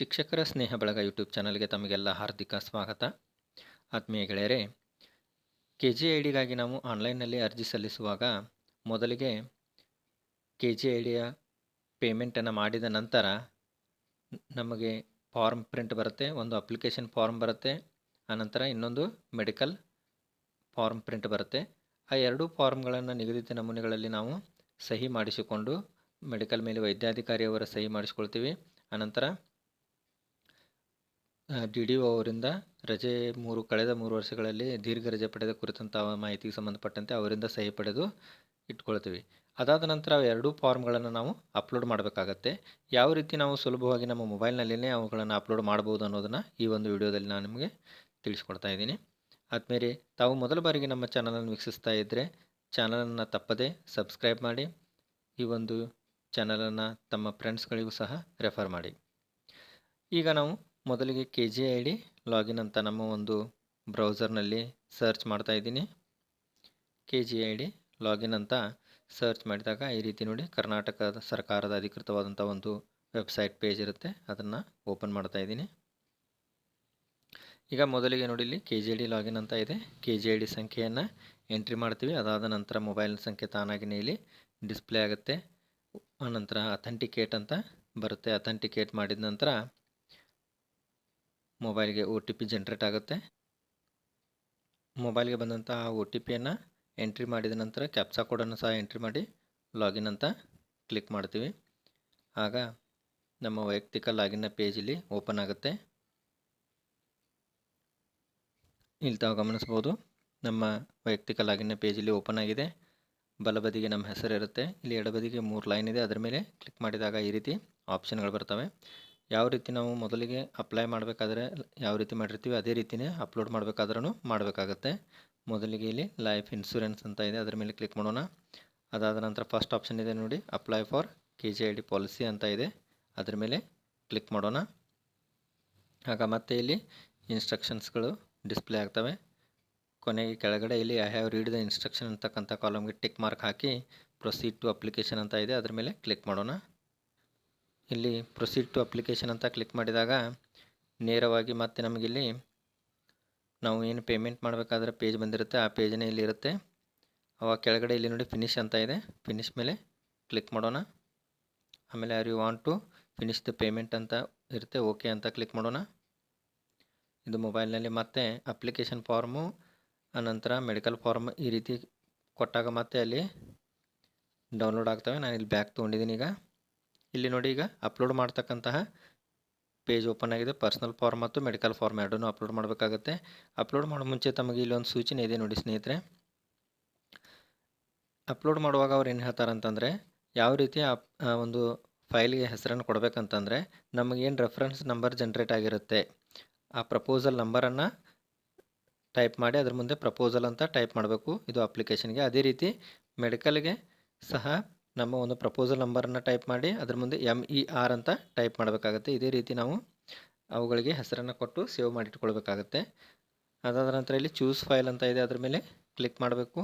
ಶಿಕ್ಷಕರ ಸ್ನೇಹ ಬಳಗ ಯೂಟ್ಯೂಬ್ ಚಾನಲ್ಗೆ ತಮಗೆಲ್ಲ ಹಾರ್ದಿಕ ಸ್ವಾಗತ. ಆತ್ಮೀಯ ಗೆಳೆಯರೇ ಕೆ ಜಿ ಐ ಡಿಗಾಗಿ ನಾವು ಆನ್ಲೈನ್ನಲ್ಲಿ ಅರ್ಜಿ ಸಲ್ಲಿಸುವಾಗ ಮೊದಲಿಗೆ ಕೆ ಜಿ ಐ ಡಿಯ ಪೇಮೆಂಟನ್ನು ಮಾಡಿದ ನಂತರ ನಮಗೆ ಫಾರ್ಮ್ ಪ್ರಿಂಟ್ ಬರುತ್ತೆ, ಒಂದು ಅಪ್ಲಿಕೇಶನ್ ಫಾರ್ಮ್ ಬರುತ್ತೆ ಆನಂತರ ಇನ್ನೊಂದು ಮೆಡಿಕಲ್ ಫಾರ್ಮ್ ಪ್ರಿಂಟ್ ಬರುತ್ತೆ. ಆ ಎರಡೂ ಫಾರ್ಮ್ಗಳನ್ನು ನಿಗದಿತ ನಮೂನೆಗಳಲ್ಲಿ ನಾವು ಸಹಿ ಮಾಡಿಸಿಕೊಂಡು ಮೆಡಿಕಲ್ ಮೇಲೆ ವೈದ್ಯಾಧಿಕಾರಿಯವರ ಸಹಿ ಮಾಡಿಸ್ಕೊಳ್ತೀವಿ. ಆನಂತರ ಡಿ ಡಿ ಒ ಅವರಿಂದ ರಜೆ ಮೂರು, ಕಳೆದ ಮೂರು ವರ್ಷಗಳಲ್ಲಿ ದೀರ್ಘ ರಜೆ ಪಡೆದ ಕುರಿತಂಥ ಮಾಹಿತಿಗೆ ಸಂಬಂಧಪಟ್ಟಂತೆ ಅವರಿಂದ ಸಹಿ ಪಡೆದು ಇಟ್ಕೊಳ್ತೀವಿ. ಅದಾದ ನಂತರ ಎರಡೂ ಫಾರ್ಮ್ಗಳನ್ನು ನಾವು ಅಪ್ಲೋಡ್ ಮಾಡಬೇಕಾಗತ್ತೆ. ಯಾವ ರೀತಿ ನಾವು ಸುಲಭವಾಗಿ ನಮ್ಮ ಮೊಬೈಲ್ನಲ್ಲೇ ಅವುಗಳನ್ನು ಅಪ್ಲೋಡ್ ಮಾಡ್ಬೋದು ಅನ್ನೋದನ್ನು ಈ ಒಂದು ವಿಡಿಯೋದಲ್ಲಿ ನಾನು ನಿಮಗೆ ತಿಳಿಸ್ಕೊಡ್ತಾ ಇದ್ದೀನಿ. ಆದಮೇಲೆ ತಾವು ಮೊದಲ ಬಾರಿಗೆ ನಮ್ಮ ಚಾನಲನ್ನು ವೀಕ್ಷಿಸ್ತಾ ಇದ್ದರೆ ಚಾನಲನ್ನು ತಪ್ಪದೆ ಸಬ್ಸ್ಕ್ರೈಬ್ ಮಾಡಿ, ಈ ಒಂದು ಚಾನಲನ್ನು ತಮ್ಮ ಫ್ರೆಂಡ್ಸ್ಗಳಿಗೂ ಸಹ ರೆಫರ್ ಮಾಡಿ. ಈಗ ನಾವು ಮೊದಲಿಗೆ K G I D login ಅಂತ ನಮ್ಮ ಒಂದು ಬ್ರೌಸರ್ನಲ್ಲಿ ಸರ್ಚ್ ಮಾಡ್ತಾ ಇದ್ದೀನಿ. K G I D login ಅಂತ ಸರ್ಚ್ ಮಾಡಿದಾಗ ಈ ರೀತಿ ನೋಡಿ ಕರ್ನಾಟಕದ ಸರ್ಕಾರದ ಅಧಿಕೃತವಾದಂಥ ಒಂದು ವೆಬ್ಸೈಟ್ ಪೇಜ್ ಇರುತ್ತೆ. ಅದನ್ನು ಓಪನ್ ಮಾಡ್ತಾ ಇದ್ದೀನಿ. ಈಗ ಮೊದಲಿಗೆ ನೋಡಿ ಇಲ್ಲಿ K G I D login ಅಂತ ಇದೆ. ಕೆ ಜಿ ಐ ಡಿ ಸಂಖ್ಯೆಯನ್ನು ಎಂಟ್ರಿ ಮಾಡ್ತೀವಿ. ಅದಾದ ನಂತರ ಮೊಬೈಲ್ ಸಂಖ್ಯೆ ತಾನಾಗಿನೇ ಇಲ್ಲಿ ಡಿಸ್ಪ್ಲೇ ಆಗುತ್ತೆ. ಆನಂತರ ಅಥೆಂಟಿಕೇಟ್ ಅಂತ ಬರುತ್ತೆ. ಅಥೆಂಟಿಕೇಟ್ ಮಾಡಿದ ನಂತರ ಮೊಬೈಲ್ಗೆ ಒ ಟಿ ಪಿ ಜನ್ರೇಟ್ ಆಗುತ್ತೆ. ಮೊಬೈಲ್ಗೆ ಬಂದಂಥ ಒ ಟಿ ಪಿಯನ್ನು ಎಂಟ್ರಿ ಮಾಡಿದ ನಂತರ ಕ್ಯಾಪ್ಸಾ ಕೋಡನ್ನು ಸಹ ಎಂಟ್ರಿ ಮಾಡಿ ಲಾಗಿನ್ ಅಂತ ಕ್ಲಿಕ್ ಮಾಡ್ತೀವಿ. ಆಗ ನಮ್ಮ ವೈಯಕ್ತಿಕ ಲಾಗಿನ್ನ ಪೇಜ್ ಇಲ್ಲಿ ಓಪನ್ ಆಗುತ್ತೆ. ಇಲ್ಲಿ ತಾವು ಗಮನಿಸ್ಬೋದು ನಮ್ಮ ವೈಯಕ್ತಿಕ ಲಾಗಿನ್ನ ಪೇಜ್ ಇಲ್ಲಿ ಓಪನ್ ಆಗಿದೆ. ಬಲಬದಿಗೆ ನಮ್ಮ ಹೆಸರು ಇರುತ್ತೆ ಇಲ್ಲಿ ಎಡಬದಿಗೆ ಮೂರು ಲೈನ್ ಇದೆ. ಅದರ ಮೇಲೆ ಕ್ಲಿಕ್ ಮಾಡಿದಾಗ ಈ ರೀತಿ ಆಪ್ಷನ್ಗಳು ಬರ್ತವೆ. ಯಾವ ರೀತಿ ನಾವು ಮೊದಲಿಗೆ ಅಪ್ಲೈ ಮಾಡಬೇಕಾದ್ರೆ ಯಾವ ರೀತಿ ಮಾಡಿರ್ತೀವಿ, ಅದೇ ರೀತಿಯೇ ಅಪ್ಲೋಡ್ ಮಾಡಬೇಕಾದ್ರೂ ಮಾಡಬೇಕಾಗತ್ತೆ. ಮೊದಲಿಗೆ ಇಲ್ಲಿ ಲೈಫ್ ಇನ್ಶೂರೆನ್ಸ್ ಅಂತ ಇದೆ, ಅದರ ಮೇಲೆ ಕ್ಲಿಕ್ ಮಾಡೋಣ. ಅದಾದ ನಂತರ ಫಸ್ಟ್ ಆಪ್ಷನ್ ಇದೆ ನೋಡಿ apply for K G I D policy ಅಂತ ಇದೆ. ಅದರ ಮೇಲೆ ಕ್ಲಿಕ್ ಮಾಡೋಣ. ಆಗ ಮತ್ತೆ ಇಲ್ಲಿ ಇನ್ಸ್ಟ್ರಕ್ಷನ್ಸ್ಗಳು ಡಿಸ್ಪ್ಲೇ ಆಗ್ತವೆ. ಕೊನೆಗೆ ಕೆಳಗಡೆ ಇಲ್ಲಿ I have read the instruction ಅಂತಕ್ಕಂಥ ಕಾಲಮ್ಗೆ ಟಿಕ್ ಮಾರ್ಕ್ ಹಾಕಿ ಪ್ರೊಸೀಡ್ ಟು ಅಪ್ಲಿಕೇಶನ್ ಅಂತ ಇದೆ, ಅದರ ಮೇಲೆ ಕ್ಲಿಕ್ ಮಾಡೋಣ. ಇಲ್ಲಿ ಪ್ರೊಸೀಡ್ ಟು ಅಪ್ಲಿಕೇಶನ್ ಅಂತ ಕ್ಲಿಕ್ ಮಾಡಿದಾಗ ನೇರವಾಗಿ ಮತ್ತೆ ನಮಗಿಲ್ಲಿ ನಾವು ಏನು ಪೇಮೆಂಟ್ ಮಾಡಬೇಕಾದ್ರೆ ಪೇಜ್ ಬಂದಿರುತ್ತೆ. ಆ ಪೇಜ್ನೇ ಇಲ್ಲಿ ಇರುತ್ತೆ. ಅವಾಗ ಕೆಳಗಡೆ ಇಲ್ಲಿ ನೋಡಿ ಫಿನಿಶ್ ಅಂತ ಇದೆ. ಫಿನಿಶ್ ಮೇಲೆ ಕ್ಲಿಕ್ ಮಾಡೋಣ. ಆಮೇಲೆ are you want to finish the payment ಅಂತ ಇರುತ್ತೆ. ಓಕೆ ಅಂತ ಕ್ಲಿಕ್ ಮಾಡೋಣ. ಇದು ಮೊಬೈಲ್ನಲ್ಲಿ ಮತ್ತೆ ಅಪ್ಲಿಕೇಶನ್ ಫಾರ್ಮು ಆನಂತರ ಮೆಡಿಕಲ್ ಫಾರ್ಮ್ ಈ ರೀತಿ ಕೊಟ್ಟಾಗ ಮತ್ತೆ ಅಲ್ಲಿ ಡೌನ್ಲೋಡ್ ಆಗ್ತವೆ. ನಾನು ಇಲ್ಲಿ ಬ್ಯಾಕ್ ತೊಗೊಂಡಿದ್ದೀನಿ ಈಗ. ಇಲ್ಲಿ ನೋಡಿ ಈಗ ಅಪ್ಲೋಡ್ ಮಾಡ್ತಕ್ಕಂತಹ ಪೇಜ್ ಓಪನ್ ಆಗಿದೆ. ಪರ್ಸ್ನಲ್ ಫಾರ್ಮ್ ಮತ್ತು ಮೆಡಿಕಲ್ ಫಾರ್ಮ್ ಎರಡನ್ನೂ ಅಪ್ಲೋಡ್ ಮಾಡಬೇಕಾಗುತ್ತೆ. ಅಪ್ಲೋಡ್ ಮಾಡೋ ಮುಂಚೆ ತಮಗೆ ಇಲ್ಲಿ ಒಂದು ಸೂಚನೆ ಇದೆ ನೋಡಿ ಸ್ನೇಹಿತರೆ. ಅಪ್ಲೋಡ್ ಮಾಡುವಾಗ ಅವ್ರು ಏನು ಹೇಳ್ತಾರೆ ಅಂತಂದರೆ ಯಾವ ರೀತಿ ಒಂದು ಫೈಲ್ಗೆ ಹೆಸರನ್ನು ಕೊಡಬೇಕಂತಂದರೆ ನಮಗೇನು ರೆಫರೆನ್ಸ್ ನಂಬರ್ ಜನ್ರೇಟ್ ಆಗಿರುತ್ತೆ, ಆ ಪ್ರಪೋಸಲ್ ನಂಬರನ್ನು ಟೈಪ್ ಮಾಡಿ ಅದ್ರ ಮುಂದೆ ಪ್ರಪೋಸಲ್ ಅಂತ ಟೈಪ್ ಮಾಡಬೇಕು. ಇದು ಅಪ್ಲಿಕೇಶನ್ಗೆ ಅದೇ ರೀತಿ ಮೆಡಿಕಲ್ಗೆ ಸಹ ನಮ್ಮ ಒಂದು ಪ್ರಪೋಸಲ್ ನಂಬರನ್ನು ಟೈಪ್ ಮಾಡಿ, ಅದ್ರ ಮುಂದೆ ಎಂ ಇ ಆರ್ ಅಂತ ಟೈಪ್ ಮಾಡಬೇಕಾಗುತ್ತೆ. ಇದೇ ರೀತಿ ನಾವು ಅವುಗಳಿಗೆ ಹೆಸರನ್ನು ಕೊಟ್ಟು ಸೇವ್ ಮಾಡಿಟ್ಕೊಳ್ಬೇಕಾಗತ್ತೆ. ಅದಾದ ನಂತರ ಇಲ್ಲಿ ಚೂಸ್ ಫೈಲ್ ಅಂತ ಇದೆ. ಅದ್ರ ಮೇಲೆ ಕ್ಲಿಕ್ ಮಾಡಬೇಕು.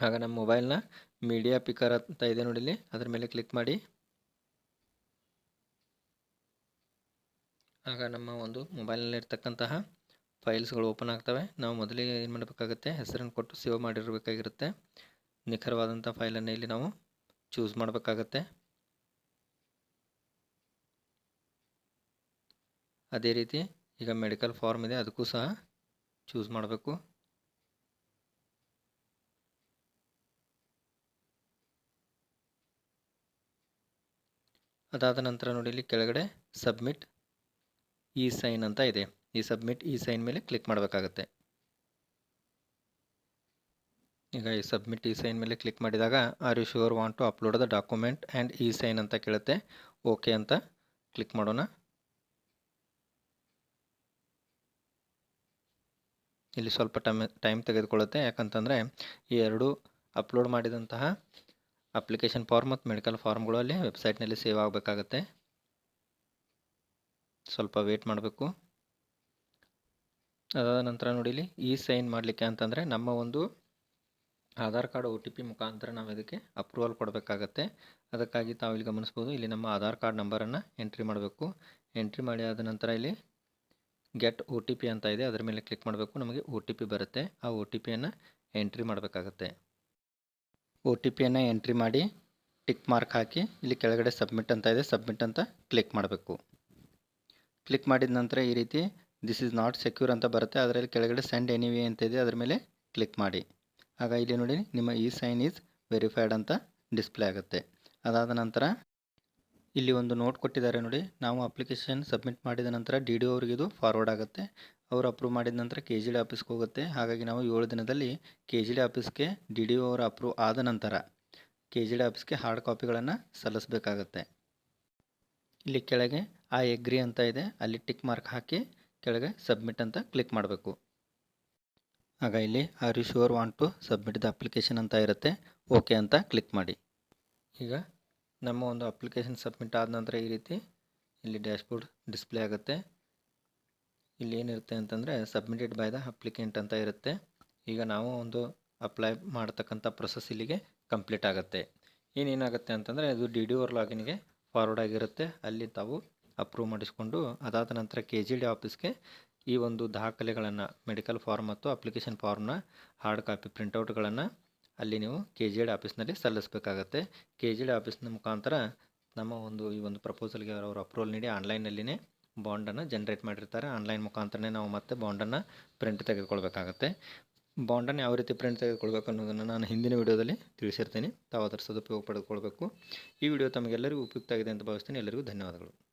ಆಗ ನಮ್ಮ ಮೊಬೈಲ್ನ ಮೀಡಿಯಾ ಪಿಕರ್ ಅಂತ ಇದೆ ನೋಡಿ ಇಲ್ಲಿ. ಅದ್ರ ಮೇಲೆ ಕ್ಲಿಕ್ ಮಾಡಿ. ಆಗ ನಮ್ಮ ಒಂದು ಮೊಬೈಲ್ನಲ್ಲಿರ್ತಕ್ಕಂತಹ ಫೈಲ್ಸ್ಗಳು ಓಪನ್ ಆಗ್ತವೆ. ನಾವು ಮೊದಲಿಗೆ ಏನು ಮಾಡಬೇಕಾಗುತ್ತೆ? ಹೆಸರನ್ನು ಕೊಟ್ಟು ಸೇವ್ ಮಾಡಿರಬೇಕಾಗಿರುತ್ತೆ. ನಿಖರವಾದಂಥ ಫೈಲನ್ನು ಇಲ್ಲಿ ನಾವು ಚೂಸ್ ಮಾಡಬೇಕಾಗತ್ತೆ. ಅದೇ ರೀತಿ ಈಗ ಮೆಡಿಕಲ್ ಫಾರ್ಮ್ ಇದೆ, ಅದಕ್ಕೂ ಸಹ ಚೂಸ್ ಮಾಡಬೇಕು. ಅದಾದ ನಂತರ ನೋಡಿ ಇಲ್ಲಿ ಕೆಳಗಡೆ ಸಬ್ಮಿಟ್ ಇ ಸೈನ್ ಅಂತ ಇದೆ. ಈ ಸಬ್ಮಿಟ್ ಇ ಸೈನ್ ಮೇಲೆ ಕ್ಲಿಕ್ ಮಾಡಬೇಕಾಗತ್ತೆ. ಈಗ ಈ ಸಬ್ಮಿಟ್ ಇ ಸೈನ್ ಮೇಲೆ ಕ್ಲಿಕ್ ಮಾಡಿದಾಗ are you sure want to upload the document and E sign ಅಂತ ಕೇಳುತ್ತೆ. ಓಕೆ ಅಂತ ಕ್ಲಿಕ್ ಮಾಡೋಣ. ಇಲ್ಲಿ ಸ್ವಲ್ಪ ಟೈಮ್ ಟೈಮ್ ತೆಗೆದುಕೊಳ್ಳುತ್ತೆ. ಯಾಕಂತಂದರೆ ಈ ಎರಡು ಅಪ್ಲೋಡ್ ಮಾಡಿದಂತಹ ಅಪ್ಲಿಕೇಶನ್ ಫಾರ್ಮ್ ಮತ್ತು ಮೆಡಿಕಲ್ ಫಾರ್ಮ್ಗಳು ಅಲ್ಲಿ ವೆಬ್ಸೈಟ್ನಲ್ಲಿ ಸೇವ್ ಆಗಬೇಕಾಗತ್ತೆ. ಸ್ವಲ್ಪ ವೇಟ್ ಮಾಡಬೇಕು. ಅದಾದ ನಂತರ ನೋಡಿ ಇಲ್ಲಿ ಈ ಸೈನ್ ಮಾಡಲಿಕ್ಕೆ ಅಂತಂದರೆ ನಮ್ಮ ಒಂದು Aadhaar card O T P ಮುಖಾಂತರ ನಾವು ಇದಕ್ಕೆ ಅಪ್ರೂವಲ್ ಕೊಡಬೇಕಾಗತ್ತೆ. ಅದಕ್ಕಾಗಿ ತಾವು ಇಲ್ಲಿ ಗಮನಿಸ್ಬೋದು, ಇಲ್ಲಿ ನಮ್ಮ ಆಧಾರ್ ಕಾರ್ಡ್ ನಂಬರನ್ನು ಎಂಟ್ರಿ ಮಾಡಬೇಕು. ಎಂಟ್ರಿ ಮಾಡಿ ಆದ ನಂತರ ಇಲ್ಲಿ ಗೆಟ್ ಒ ಟಿ ಪಿ ಅಂತ ಇದೆ, ಅದರ ಮೇಲೆ ಕ್ಲಿಕ್ ಮಾಡಬೇಕು, ನಮಗೆ ಒ ಟಿ ಪಿ ಬರುತ್ತೆ. ಆ ಒ ಟಿ ಪಿಯನ್ನು ಎಂಟ್ರಿ ಮಾಡಬೇಕಾಗತ್ತೆ. ಒ ಟಿ ಪಿಯನ್ನು ಎಂಟ್ರಿ ಮಾಡಿ ಟಿಕ್ ಮಾರ್ಕ್ ಹಾಕಿ ಇಲ್ಲಿ ಕೆಳಗಡೆ ಸಬ್ಮಿಟ್ ಅಂತ ಇದೆ ಸಬ್ಮಿಟ್ ಅಂತ ಕ್ಲಿಕ್ ಮಾಡಬೇಕು. ಕ್ಲಿಕ್ ಮಾಡಿದ ನಂತರ ಈ ರೀತಿ ದಿಸ್ ಇಸ್ ನಾಟ್ ಸೆಕ್ಯೂರ್ ಅಂತ ಬರುತ್ತೆ. ಅದರಲ್ಲಿ ಕೆಳಗಡೆ ಸೆಂಡ್ ಎನಿವೆ ಅಂತ ಇದೆ, ಅದರ ಮೇಲೆ ಕ್ಲಿಕ್ ಮಾಡಿ. ಆಗ ಇಲ್ಲಿ ನೋಡಿ ನಿಮ್ಮ ಈ ಸೈನ್ ಈಸ್ ವೆರಿಫೈಡ್ ಅಂತ ಡಿಸ್ಪ್ಲೇ ಆಗುತ್ತೆ. ಅದಾದ ನಂತರ ಇಲ್ಲಿ ಒಂದು ನೋಟ್ ಕೊಟ್ಟಿದ್ದಾರೆ ನೋಡಿ, ನಾವು ಅಪ್ಲಿಕೇಶನ್ ಸಬ್ಮಿಟ್ ಮಾಡಿದ ನಂತರ ಡಿ ಡಿ ಅವ್ರಿಗೆ ಇದು ಫಾರ್ವರ್ಡ್ ಆಗುತ್ತೆ. ಅವರು ಅಪ್ರೂವ್ ಮಾಡಿದ ನಂತರ ಕೆ ಜಿ ಡಿ ಆಫೀಸ್ಗೆ ಹೋಗುತ್ತೆ. ಹಾಗಾಗಿ ನಾವು ಏಳು ದಿನದಲ್ಲಿ ಕೆ ಜಿ ಡಿ ಆಫೀಸ್ಗೆ ಡಿ ಡಿ ಅವರು ಅಪ್ರೂವ್ ಆದ ನಂತರ ಕೆ ಜಿ ಡಿ ಆಫೀಸ್ಗೆ ಹಾರ್ಡ್ ಕಾಪಿಗಳನ್ನು ಸಲ್ಲಿಸಬೇಕಾಗತ್ತೆ. ಇಲ್ಲಿ ಕೆಳಗೆ ಆ ಎಗ್ರಿ ಅಂತ ಇದೆ. ಅಲ್ಲಿ ಟಿಕ್ ಮಾರ್ಕ್ ಹಾಕಿ ಕೆಳಗೆ ಸಬ್ಮಿಟ್ ಅಂತ ಕ್ಲಿಕ್ ಮಾಡಬೇಕು. ಆಗ ಇಲ್ಲಿ are you sure want to submit the application ಅಂತ ಇರುತ್ತೆ ಓಕೆ ಅಂತ ಕ್ಲಿಕ್ ಮಾಡಿ. ಈಗ ನಮ್ಮ ಒಂದು ಅಪ್ಲಿಕೇಶನ್ ಸಬ್ಮಿಟ್ ಆದ ನಂತರ ಈ ರೀತಿ ಇಲ್ಲಿ ಡ್ಯಾಶ್ಬೋರ್ಡ್ ಡಿಸ್ಪ್ಲೇ ಆಗುತ್ತೆ. ಇಲ್ಲಿ ಏನಿರುತ್ತೆ ಅಂತಂದರೆ ಸಬ್ಮಿಟೆಡ್ ಬೈ ದ ಅಪ್ಲಿಕೆಂಟ್ ಅಂತ ಇರುತ್ತೆ. ಈಗ ನಾವು ಒಂದು ಅಪ್ಲೈ ಮಾಡ್ತಕ್ಕಂಥ ಪ್ರೊಸೆಸ್ ಇಲ್ಲಿಗೆ ಕಂಪ್ಲೀಟ್ ಆಗುತ್ತೆ. ಇನ್ನೇನಾಗುತ್ತೆ ಅಂತಂದರೆ ಅದು ಡಿ ಡಿ ಓರ್ ಲಾಗಿನ್ಗೆ ಫಾರ್ವರ್ಡ್ ಆಗಿರುತ್ತೆ. ಅಲ್ಲಿ ತಾವು ಅಪ್ರೂವ್ ಮಾಡಿಸ್ಕೊಂಡು ಅದಾದ ನಂತರ ಕೆ ಜಿ ಡಿ ಆಫೀಸ್ಗೆ ಈ ಒಂದು ದಾಖಲೆಗಳನ್ನು ಮೆಡಿಕಲ್ ಫಾರ್ಮ್ ಮತ್ತು ಅಪ್ಲಿಕೇಶನ್ ಫಾರ್ಮ್ನ ಹಾರ್ಡ್ ಕಾಪಿ ಪ್ರಿಂಟೌಟ್ಗಳನ್ನು ಅಲ್ಲಿ ನೀವು ಕೆ ಜಿ ಎಡ್ ಆಫೀಸ್ನಲ್ಲಿ ಸಲ್ಲಿಸಬೇಕಾಗತ್ತೆ. ಕೆ ಜಿ ಎಡ್ ಆಫೀಸ್ನ ಮುಖಾಂತರ ನಮ್ಮ ಒಂದು ಈ ಒಂದು ಪ್ರಪೋಸಲ್ಗೆ ಅವರು ಅಪ್ರೂವಲ್ ನೀಡಿ ಆನ್ಲೈನಲ್ಲಿನೇ ಬಾಂಡನ್ನು ಜನ್ರೇಟ್ ಮಾಡಿರ್ತಾರೆ. ಆನ್ಲೈನ್ ಮುಖಾಂತರನೇ ನಾವು ಮತ್ತೆ ಬಾಂಡನ್ನು ಪ್ರಿಂಟ್ ತೆಗೆದುಕೊಳ್ಬೇಕಾಗತ್ತೆ. ಬಾಂಡನ್ನು ಯಾವ ರೀತಿ ಪ್ರಿಂಟ್ ತೆಗೆದುಕೊಳ್ಬೇಕು ಅನ್ನೋದನ್ನು ನಾನು ಹಿಂದಿನ ವಿಡಿಯೋದಲ್ಲಿ ತಿಳಿಸಿರ್ತೀನಿ. ತಾವು ಅದರ ಸದುಪಯೋಗ ಪಡೆದುಕೊಳ್ಬೇಕು. ಈ ವಿಡಿಯೋ ತಮಗೆಲ್ಲರಿಗೂ ಉಪಯುಕ್ತ ಆಗಿದೆ ಅಂತ ಭಾವಿಸ್ತೀನಿ. ಎಲ್ಲರಿಗೂ ಧನ್ಯವಾದಗಳು.